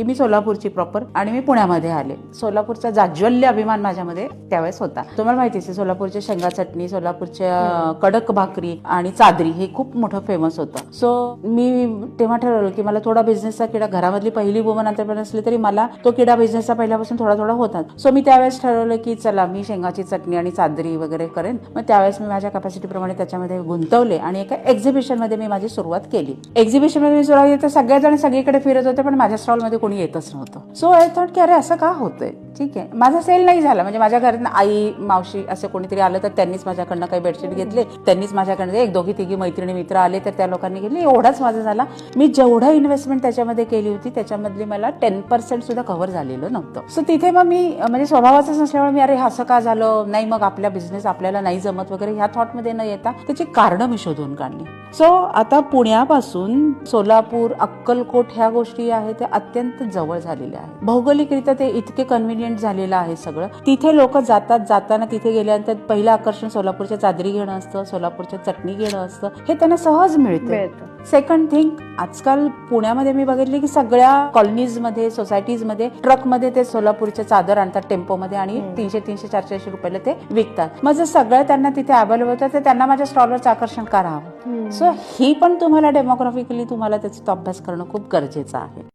की मी सोलापूरची प्रॉपर आणि मी पुण्यामध्ये आले. सोलापूरचा जाज्वल्य अभिमान माझ्यामध्ये त्यावेळेस होता. तुम्हाला माहिती आहे सोलापूरच्या शेंगा चटणी सोलापूरच्या कडक भाकरी आणि चादरी हे खूप मोठं फेमस होतं. सो मी तेव्हा ठरवलं की मला थोडा बिझनेसचा किडा घरामधली पहिली वुमन अंतरप्रेनर असली तरी मला तो किडा बिझनेसचा पहिल्यापासून थोडा थोडा होता. सो मी त्यावेळेस ठरवलं की चला मी शेंगाची चटणी आणि चादरी वगैरे करेन. मग त्यावेळेस मी माझ्या कॅपॅसिटीप्रमाणे त्याच्यामध्ये गुंतवले आणि एका एक्झिबिशनमध्ये मी माझी सुरुवात केली. एक्झिबिशनमध्ये मी सुरुवात केली तर सगळेजण सगळीकडे फिरत होते पण माझ्या स्टॉलमध्ये कोणी येतच नव्हतं. सो आय थॉट की अरे असं का होतंय? ठीक आहे. माझा सेल नाही झाला. म्हणजे माझ्या घरात आई मावशी असं कोणीतरी आलं तर त्यांनीच माझ्याकडनं काही बेडशीट घेतले. त्यांनीच माझ्याकडनं एक दोघी तिघी मैत्रिणी मित्र आले तर त्या लोकांनी घेतले. एवढाच माझा झाला. मी जेवढा इन्व्हेस्टमेंट त्याच्यामध्ये केली होती त्याच्यामधली मला टेन पर्सेंट सुद्धा कव्हर झालेलं नव्हतं. सो तिथे मग मी म्हणजे स्वभावाचंच नसल्यामुळे मी अरे असं का झालं? नाही मग आपल्या बिझनेस आपल्याला नाही जमत वगैरे ह्या थॉटमध्ये न येता त्याची कारणं मी शोधून काढली. सो आता पुण्यापासून सोलापूर अक्कलकोट ह्या गोष्टी आहेत त्या अत्यंत जवळ झालेल्या आहेत. भौगोलिकरित्या ते इतके कन्व्हिनियंट झालेलं आहे सगळं. तिथे लोक जातात जाताना तिथे गेल्यानंतर पहिलं आकर्षण सोलापूरच्या चादरी घेणं असतं सोलापूरच्या चटणी घेणं असतं. हे त्यांना सहज मिळतं. सेकंड थिंग आजकाल पुण्यामध्ये मी बघितले की सगळ्या कॉलनीजमध्ये सोसायटीजमध्ये ट्रकमध्ये ते सोलापूरचे चादर आणतात टेम्पोमध्ये आणि तीनशे तीनशे चारशे चारशे रुपयाला ते विकतात. मग जर सगळं त्यांना तिथे अवेलेबल होतं तर त्यांना माझ्या स्टॉलवरचं आकर्षण का राहावं? सो ही पण तुम्हाला डेमोग्राफिकली तुम्हाला त्याचा अभ्यास करणं खूप गरजेचं आहे.